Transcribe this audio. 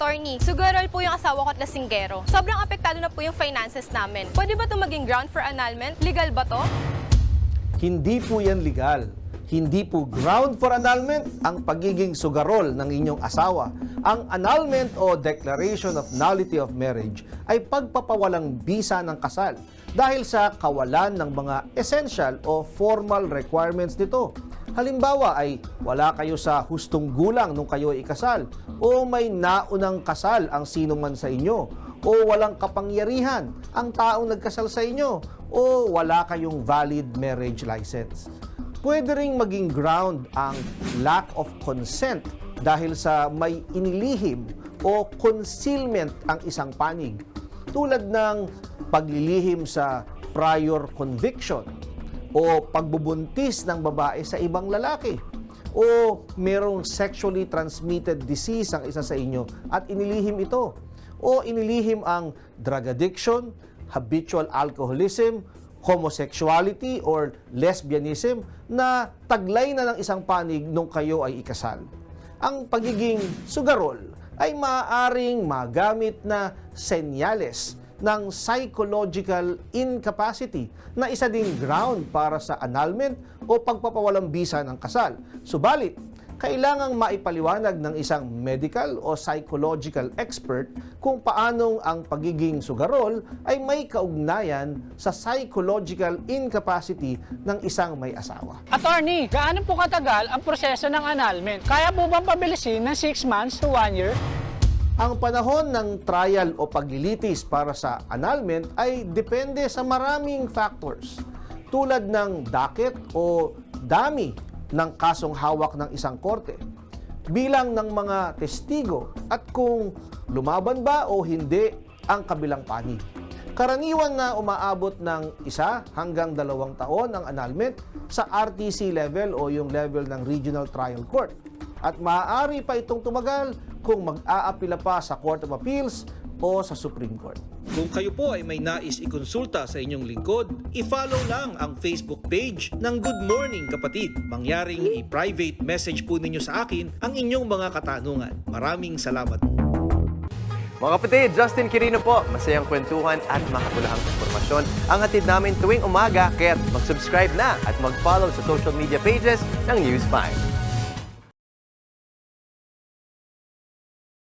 Attorney, sugarol po yung asawa ko at lasinggero. Sobrang apektado na po yung finances namin. Pwede ba ito maging ground for annulment? Legal ba to? Hindi po yan legal. Hindi po ground for annulment ang pagiging sugarol ng inyong asawa. Ang annulment o declaration of nullity of marriage ay pagpapawalang bisa ng kasal dahil sa kawalan ng mga essential o formal requirements nito. Halimbawa ay wala kayo sa hustong gulang nung kayo ay ikasal o may naunang kasal ang sino man sa inyo o walang kapangyarihan ang taong nagkasal sa inyo o wala kayong valid marriage license. Pwede ring maging ground ang lack of consent dahil sa may inilihim o concealment ang isang panig tulad ng paglilihim sa prior conviction o pagbubuntis ng babae sa ibang lalaki o merong sexually transmitted disease ang isa sa inyo at inilihim ito o inilihim ang drug addiction, habitual alcoholism, homosexuality or lesbianism na taglay na ng isang panig nung kayo ay ikasal. Ang pagiging sugarol ay maaaring magamit na senyales ng psychological incapacity na isa ding ground para sa annulment o pagpapawalang bisa ng kasal. Subalit, kailangang maipaliwanag ng isang medical o psychological expert kung paanong ang pagiging sugarol ay may kaugnayan sa psychological incapacity ng isang may asawa. Attorney, gaano po katagal ang proseso ng annulment? Kaya po bang pabilisin ng 6 months to 1 year? Ang panahon ng trial o paglilitis para sa annulment ay depende sa maraming factors tulad ng docket o dami ng kasong hawak ng isang korte, bilang ng mga testigo at kung lumaban ba o hindi ang kabilang panig. Karaniwan na umaabot ng isa hanggang dalawang taon ang annulment sa RTC level o yung level ng Regional Trial Court. At maaari pa itong tumagal kung mag-aapila pa sa Court of Appeals o sa Supreme Court. Kung kayo po ay may nais ikonsulta sa inyong lingkod, i-follow lang ang Facebook page ng Good Morning Kapatid. Mangyaring i-private message po ninyo sa akin ang inyong mga katanungan. Maraming salamat. Mga kapatid, Justin Quirino po. Masayang kwentuhan at makapulahang informasyon ang hatid namin tuwing umaga. Kaya mag-subscribe na at mag-follow sa social media pages ng News 5.